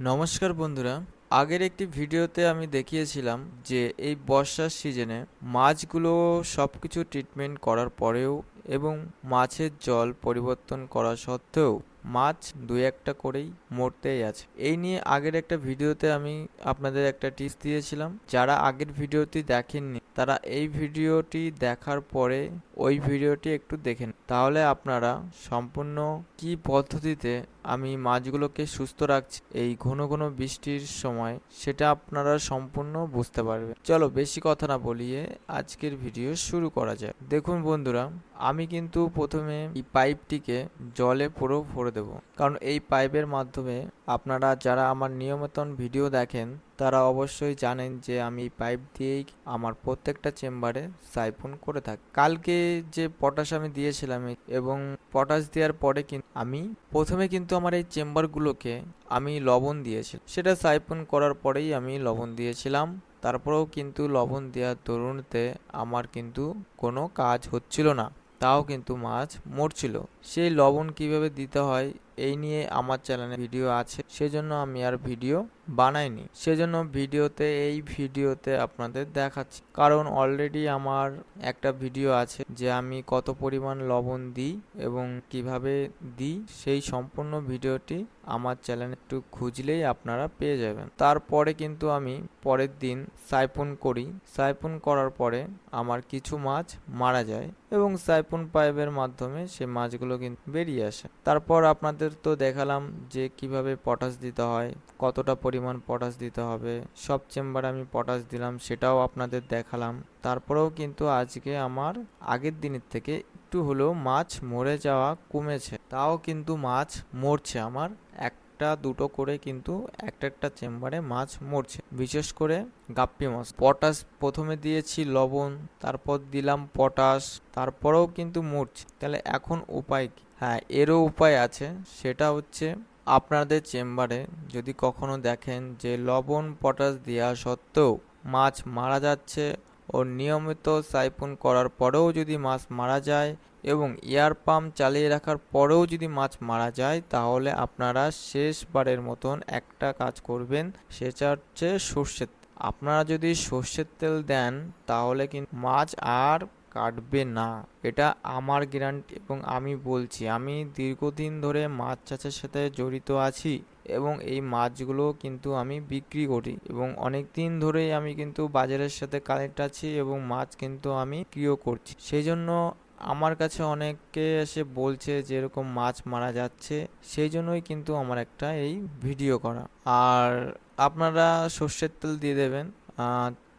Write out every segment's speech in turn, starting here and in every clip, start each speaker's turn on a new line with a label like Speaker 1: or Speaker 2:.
Speaker 1: নমস্কার বন্ধুরা। আগের একটি ভিডিওতে আমি দেখিয়েছিলাম যে এই বর্ষার সিজনে মাছগুলো সব কিছু ট্রিটমেন্ট করার পরেও এবং মাছের জল পরিবর্তন করা সত্ত্বেও মাছ দু একটা করেই মরতেই আছে। এই নিয়ে আগের একটা ভিডিওতে আমি আপনাদের একটা টিপস দিয়েছিলাম। যারা আগের ভিডিওটি দেখেননি, তারা এই ভিডিওটি দেখার পরে ওই ভিডিওটি একটু দেখেন তাহলে আপনারা সম্পূর্ণ কি পদ্ধতিতে আমি মাছগুলোকে সুস্থ রাখছি এই ঘন ঘন বৃষ্টির সময়, সেটা আপনারা সম্পূর্ণ বুঝতে পারবেন। চলো বেশি কথা না বলিয়ে আজকের ভিডিও শুরু করা যায় দেখুন বন্ধুরা আমি কিন্তু প্রথমে এই পাইপটিকে জলে পুরো ভরে দেব। কারণ এই পাইপের মাধ্যমে আপনারা যারা আমার নিয়মিতন ভিডিও দেখেন, তারা অবশ্যই জানেন যে আমি এই পাইপ দিয়েই আমার প্রত্যেকটা চেম্বারে সাইফোন করে থাকি। কালকে যে পটাশ আমি দিয়েছিলাম এবং পটাশ দেওয়ার পরে কিন্তু আমি প্রথমে কিন্তু আমার এই চেম্বারগুলোকে আমি লবণ দিয়েছিলাম। সেটা সাইফোন করার পরেই আমি লবণ দিয়েছিলাম। তারপরেও কিন্তু লবণ দেওয়ার তরুণতে আমার কিন্তু কোনো কাজ হচ্ছিল না। তাও কিন্তু মাছ মরছিল। সেই লবণ কীভাবে দিতে হয় এই নিয়ে আমার চ্যানেলে ভিডিও আছে, সেজন্য আমি আর ভিডিও বানাইনি। সেজন্য ভিডিওতে এই ভিডিওতে আপনাদের দেখাচ্ছি। কারণ অলরেডি আমার একটা ভিডিও আছে যে আমি কত পরিমাণ লবণ দিই এবং কীভাবে দিই, সেই সম্পূর্ণ ভিডিওটি আমার চ্যানেলে একটু খুঁজলেই আপনারা পেয়ে যাবেন। তারপরে কিন্তু আমি পরের দিন সাইপন করি। সাইপন করার পরে আমার কিছু মাছ মারা যায় এবং সাইপন পাইপের মাধ্যমে সে মাছগুলো কিন্তু বেরিয়ে আসে। তারপর আপনাদের তো দেখালাম যে কীভাবে পটাশ দিতে হয়, কতটা পরিমাণ পটাশ দিতে হবে, সব চেম্বারে আমি পটাশ দিলাম, সেটাও আপনাদের দেখালাম। তারপরেও কিন্তু আজকে আমার আগের দিনের থেকে একটু হলেও মাছ মরে যাওয়া কমেছে, তাও কিন্তু মাছ মরছে আমার একটা দুটো করে কিন্তু একটা একটা চেম্বারে মাছ মরছে। বিশেষ করে গাপ্পি মাছ। পটাশ প্রথমে দিয়েছি লবণ, তারপর দিলাম পটাশ, তারপরেও কিন্তু মরছে। তাহলে এখন উপায় কি? হ্যাঁ এরও উপায় আছে। সেটা হচ্ছে আপনাদের চেম্বারে যদি কখনো দেখেন যে লবণ, পটাশ দেওয়া সত্ত্বেও মাছ মারা যাচ্ছে ও নিয়মিত সাইফুন করার পরেও যদি মাছ মারা যায় এবং এয়ার পাম্প চালিয়ে রাখার পরেও যদি মাছ মারা যায়, তাহলে আপনারা শেষবারের মতন একটা কাজ করবেন, সেটা হচ্ছে সর্ষের আপনারা যদি সর্ষের তেল দেন, তাহলে কিন্তু মাছ আর কাটবে না। এটা আমার গ্যারান্টি এবং আমি বলছি, আমি দীর্ঘদিন ধরে মাছ চাষের সাথে জড়িত আছি এবং এই মাছগুলো কিন্তু আমি বিক্রি করি এবং অনেক দিন ধরেই আমি কিন্তু বাজারের সাথে কানেক্ট আছি এবং মাছ কিন্তু আমি ক্রিয় করছি। সেই জন্য আমার কাছে অনেকে এসে বলছে যে এরকম মাছ মারা যাচ্ছে, সেই জন্যই কিন্তু আমার একটা এই ভিডিও করা। আর আপনারা সর্ষের তেল দিয়ে দেবেন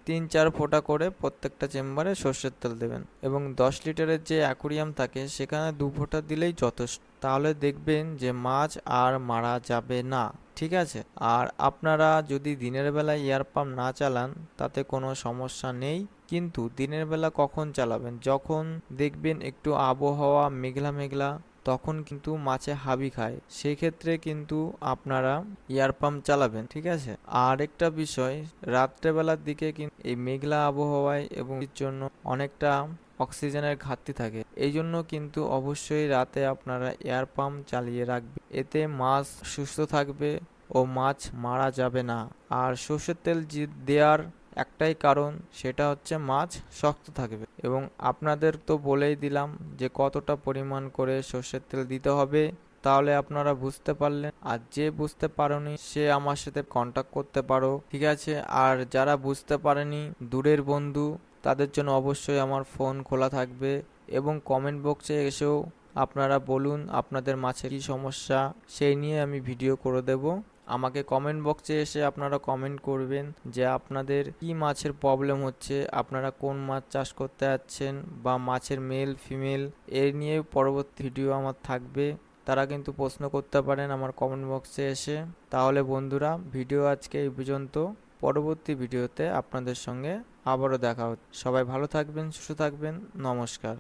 Speaker 1: তিন চার ফোঁটা করে প্রত্যেকটা চেম্বারে সর্ষের তেল দেবেন এবং দশ লিটারের যে অ্যাকুরিয়াম থাকে সেখানে দু ফোঁটা দিলেই যথেষ্ট। তাহলে দেখবেন যে মাছ আর মারা যাবে না, ঠিক আছে? আর আপনারা যদি দিনের বেলা এয়ার পাম্প না চালান, তাতে কোনো সমস্যা নেই। কিন্তু দিনের বেলা কখন চালাবেন? যখন দেখবেন একটু আবহাওয়া মেঘলা মেঘলা, তখন কিন্তু মাছে হাবি খায়। সেক্ষেত্রে কিন্তু আপনারা এয়ার পাম্প চালাবেন, ঠিক আছে? আর একটা বিষয়, রাত্রেবেলার দিকে কিন্তু এই মেঘলা আবহাওয়ায় এবং এর জন্য অনেকটা অক্সিজেনের ঘাটতি থাকে। এই জন্য কিন্তু অবশ্যই রাতে আপনারা এয়ার পাম্প চালিয়ে রাখবেন। এতে মাছ সুস্থ থাকবে ও মাছ মারা যাবে না। আর সর্ষের তেল দেওয়ার একটাই কারণ, সেটা হচ্ছে মাছ শক্ত থাকবে। এবং আপনাদের তো বলেই দিলাম যে কতটা পরিমাণ করে সর্ষের তেল দিতে হবে, তাহলে আপনারা বুঝতে পারলেন। আর যে বুঝতে পারোনি, সে আমার সাথে কন্ট্যাক্ট করতে পারো, ঠিক আছে? আর যারা বুঝতে পারেনি, দূরের বন্ধু, তাদের জন্য অবশ্যই আমার ফোন খোলা থাকবে এবং কমেন্ট বক্সে এসেও আপনারা বলুন আপনাদের মাছের কী সমস্যা, সেই নিয়ে আমি ভিডিও করে দেব। আমাকে কমেন্ট বক্সে এসে আপনারা কমেন্ট করবেন যে আপনাদের কি মাছের প্রবলেম হচ্ছে, আপনারা কোন মাছ চাষ করতে যাচ্ছেন বা মাছের মেল ফিমেল এর নিয়ে পরবর্তী ভিডিও আমার থাকবে। তারা কিন্তু প্রশ্ন করতে পারেন আমার কমেন্ট বক্সে এসে। তাহলে বন্ধুরা ভিডিও আজকে এই পর্যন্ত। পরবর্তী ভিডিওতে আপনাদের সঙ্গে আবারও দেখা হচ্ছে। সবাই ভালো থাকবেন, সুস্থ থাকবেন। নমস্কার।